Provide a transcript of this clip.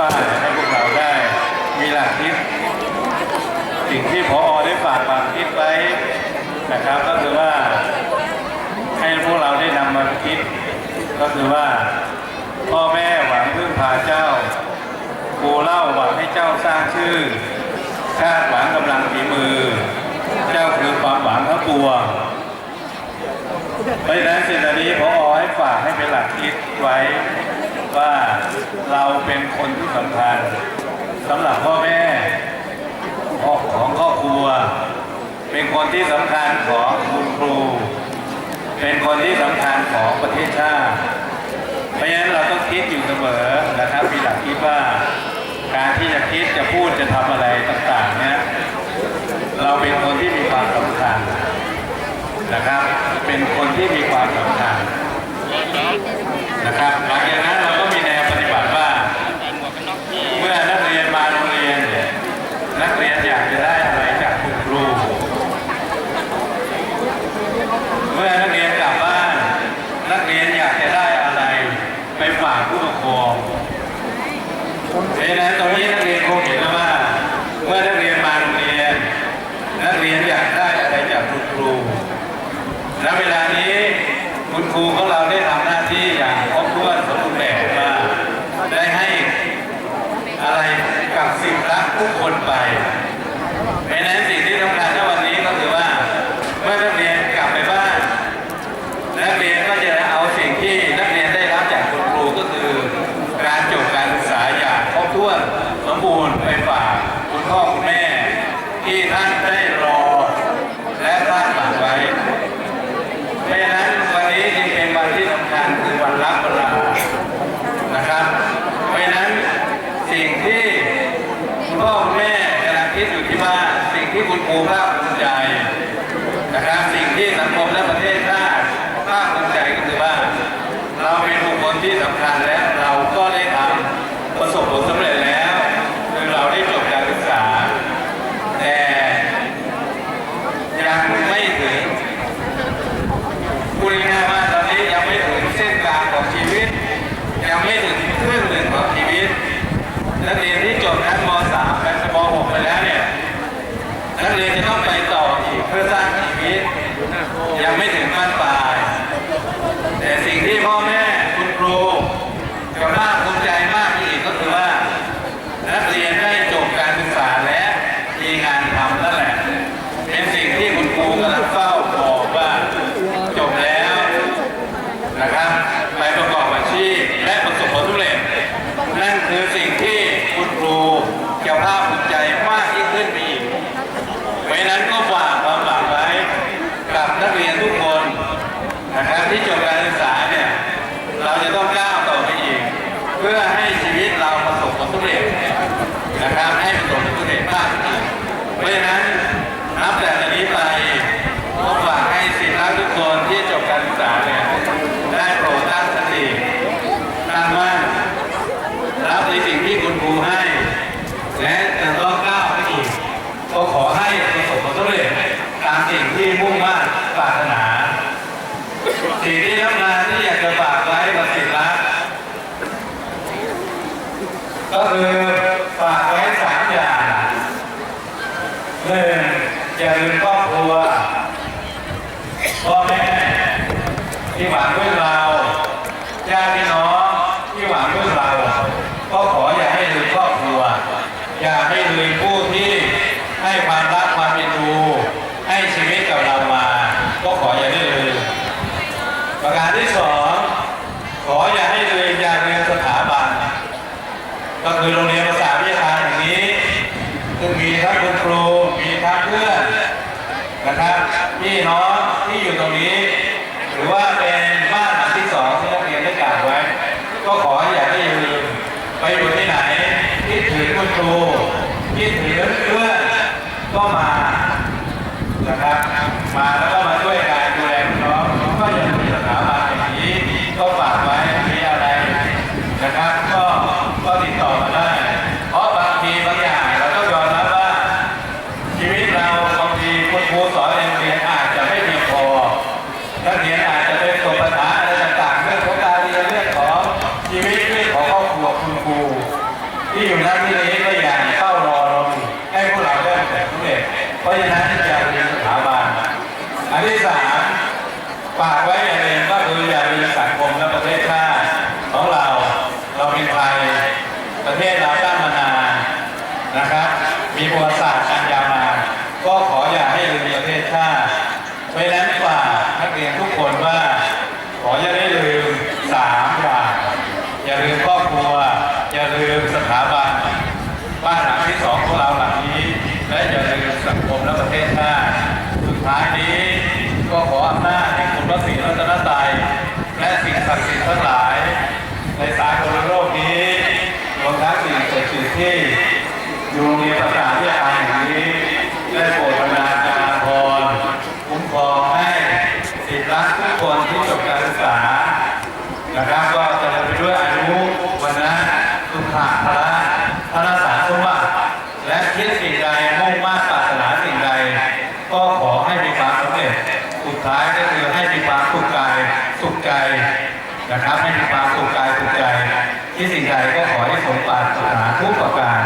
ป้ายให้พวกเราได้ มีหลักคิดสิ่งที่พอได้ฝากความคิดไว้นะครับก็คือว่าให้พวกเราได้นำมาคิด ก็คือว่าพ่อแม่หวังพึ่งพาเจ้าครูเล่าหวังให้เจ้าสร้างชื่อชาติหวังกำลังฝีมือ เจ้าคือความหวังทั้งปวงเพราะฉะนั้นสิ่งนี้พอให้ฝากให้เป็นหลักคิดไว้ ว่าเราเป็นคนที่สำคัญสำหรับพ่อแม่ของครอบครัว เป็นคนที่สำคัญของคุณครู เป็นคนที่สำคัญของประเทศชาติเพราะฉะนั้นเราต้องคิดอยู่เสมอนะครับมีหลักคิดว่าการที่จะคิดจะพูดจะทำอะไรต่างๆเนี่ยเราเป็นคนที่มีความสำคัญนะครับ เป็นคนที่มีความสำคัญนะครับหลังจากนั้นวปฏิบัติว่า เมื่อนักเรียนมาโรงเรียนเนี่ยนักเรียนอยากจะได้อะไรจากคุณครู เมื่อนักเรียนกลับบ้าน นักเรียนอยากจะได้อะไร ไปฝากผู้ปกครองเพราะฉะนั้นตรงนี้นักเรียนคงเห็นแล้วว่าเมื่อนักเรียนมาโรงเรียน นักเรียนอยากได้อะไรจากคุณครู และเวลานี้คุณครูของเราเนี่ยที่อย่างครบถ้วนสมบูรณ์แบบว่าได้ให้อะไรกับสิ่งรักทุกคนไป เพราะฉะนั้นสิ่งที่สำคัญในวันนี้ก็คือว่า เมื่อนักเรียนกลับไปบ้าน นักเรียนก็จะเอาสิ่งที่นักเรียนได้รับจากคุณครูก็คือ การจบการศึกษาอย่างครบถ้วนสมบูรณ์ไปฝากคุณพ่อคุณแม่ ที่ท่านได้รอ และคาดหวังไว้ เพราะฉะนั้นวันนี้จึงเป็นวันที่สำคัญคือวันรับเวลานะครับ เพราะฉะนั้นสิ่งที่คุณพ่อคุณแม่กำลังคิดอยู่ที่บ้านสิ่งที่คุณครูภาคภูมิใจนะครับ สิ่งที่สังคมและประเทศชาติภาคภูมิใจก็คือว่า เราเป็นบุคคลที่สำคัญและเราก็ได้ทำประสบผลสำเร็จแล้วคือเราได้จบการศึกษา แต่ยังไม่ถึง พูดง่ายๆว่าตอนนี้ยังไม่ถึงเส้นกลางของชีวิต ยังไม่ถึงครึ่งหนึ่งของชีวิต นักเรียนที่จบนั้นม .3 และม .6 ไปแล้วเนี่ย นักเรียนจะต้องไปต่ออีกเพื่อสร้างชีวิต ยังไม่ถึงบ้นปลาย แต่สิ่งที่พ่อแม่คุณครูกับภาคภูมิใจมากที่สุดก็คือว่า นักเรียนได้จบการศึกษาและมีงานทำนั่นแหละ เป็นสิ่งที่คุณครูกำลังเฝ้าบอกว่าจบแล้วนะครับ ไปประกอบอาชีพและประสบผลสำเร็จ นั่นคือสิ่งที่คุณครูจะภาคภูมิใจมากยิ่งขึ้นไปอีก เพราะฉะนั้นก็ฝากความหวังไว้กับนักเรียนทุกคนนะครับที่จบการศึกษาเนี่ยเราจะต้องก้าวต่อไปอีก เพื่อให้ชีวิตเรา ประสบผลสำเร็จนะครับให้ประสบผลสำเร็จมากขึ้นเพราะฉะนั้นนับแต่นี้ไปก็ฝากให้ศิษย์รักทุกคนที่จบการศึกษาเนี่ยได้โปรดตั้งสติตั้งมั่นรับในสิ่งที่คุณครูให้ และจะต้องก้าวไปอีกก็ขอให้ประสบผลสำเร็จตามสิ่งที่มุ่งมั่นปรารถนา สิ่งที่ทำงานที่อยากจะฝากไว้กับศิษย์รัก ก็คือฝากไว้สามอย่างหนึ่งอย่าลืมครอบครัวพ่อแม่ ที่หวังพึ่งเราญาติพี่น้องที่หวังพึ่งเราก็ขออย่าให้ลืมครอบครัว อย่าให้ลืมผู้ที่ให้ความรักความเป็นดูให้ชีวิตกับเรามา ก็ขออย่าได้ลืมประการที่สองขออย่าให้ลืมอย่าลืมสถาบัน ก็คือโรงเรียนภาษาวิทยาแห่งนี้ซึ่งมีทั้งคุณครูมีทั้งเพื่อนนะครับพี่น้องที่อยู่ตรงนี้ หรือว่าเป็นบ้านหลังที่สองที่นักเรียนได้กล่าวไว้ ก็ขออย่าได้ลืมไปอยู่ที่ไหนคิด ถึงคุณครูคิดถึงเพื่อก็มานะครับมาแล้วก็มาช่วยการดูแลน้องก็อย่าลืมสถาบันแห่งนี้ก็ฝากไว้มีอะไรนะครับ ก็ก็ติดต่อมาได้เพราะบางทีบางอย่างเราต้องยอมรับว่า ชีวิตเราบางทีคุณครูสอนในโรงเรียนอาจจะไม่เพียงพอนักเรียนอาจจะเป็นตัวปัญหาอะไรต่างๆเรื่องของการเรียนเรื่องของชีวิตเรื่องของครอบครัวคุณครู ที่อยู่หน้าที่นี้ก็อย่างเฝ้ารอรอให้พวกเราได้แต่สำเร็จเพราะฉะนั้นอย่าลืมสถาบันอันที่สามฝากไว้อย่าลืมก็คืออย่าลืมสังคมและประเทศชาติของเราเราเป็นไทยประเทศเราตั้งมานานนะครับ มีประวัติศาสตร์อันยาวนานก็ขออย่าให้ลืมประเทศชาติเพราะฉะนั้นฝากนักเรียนทุกคนว่า ขออย่าได้ลืมสามอย่างอย่าลืมครอบครัว อย่าลืมสถาบัน บ้านหลังที่สองของเราหลังนี้ และอย่าลืมสังคมและประเทศชาติสุดท้ายนี้ ก็ขออำนาจแห่งคุณพระศรีรัตนตรัยและสิ่งศักดิ์สิทธิ์ทั้งหลาย ในสากลโลกนี้รวมทั้งสิ่งศัก ดิ์สิทธิ์ที่อยู่ในประกาศที่อาแห่งนี้ได้โปรดบันดาลอารณ์คุ้มครองให้สิทธิรักทุกคนที่จบการศึกษา นะครับก็จะไปด้วยอายุวันนะสุขะพละพระสารสมบัติและคิดสิ่งใดมุ่งมากปรารถนาสิ่งใด ก็ขอให้มีความสำเร็จสุดท้ายก็คือให้มีความสุขกายสุขใจนะครับให้มีความสุขกาย ที่สิ่งใดก็ขอให้สมปรารถนาทุกประการ